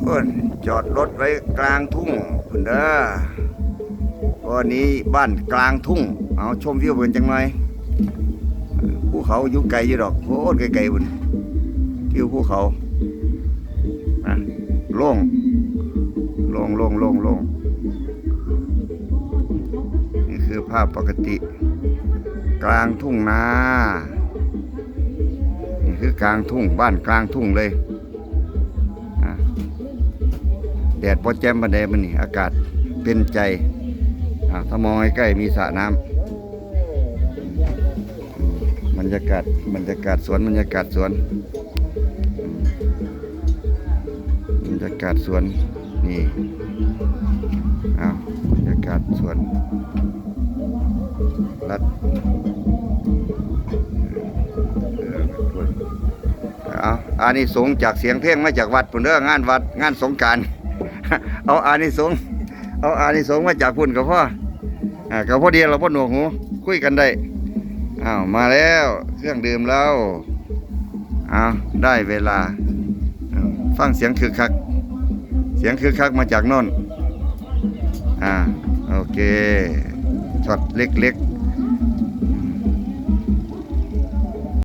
เพิ่นจอดรถไว้กลางทุ่งพุ่นเด้อวันนี้บ้านกลางทุ่ง เอาชมวิวเพิ่นจังหน่อยภูเขาอยู่ไกลอยู่ดอกโคตรไกลๆพุ่นทิวภูเขาโล่งโล่งโล่งโล่งโล่งนี่คือภาพปกติ กลางทุ่งนานี่คือกลางทุ่งบ้านกลางทุ่งเลย แดดพอแจ่มบันไดมันนี่อากาศเป็นใจถ้ามองใกล้ๆมีสระน้ำบรรยากาศบรรยากาศสวนบรรยากาศสวนบรรยากาศสวนนี่อ้าวบรรยากาศสวนรัดเอาอานิสงส์จากเสียงเพลงมาจากวัดพุ่นเด้องานวัดงานสงการ เอาอานิสงส์เอาอานิสงส์มาจากพุ่นกับพ่ออ่ากับพ่อเดียวเราพ่อหนวกหูคุยกันได้อ้าวมาแล้วเครื่องดื่มแล้วอ้าวได้เวลา ฟังเสียงคือคัก เสียงคือคักมาจากโน่นอ่าโอเคช็อตเล็กๆ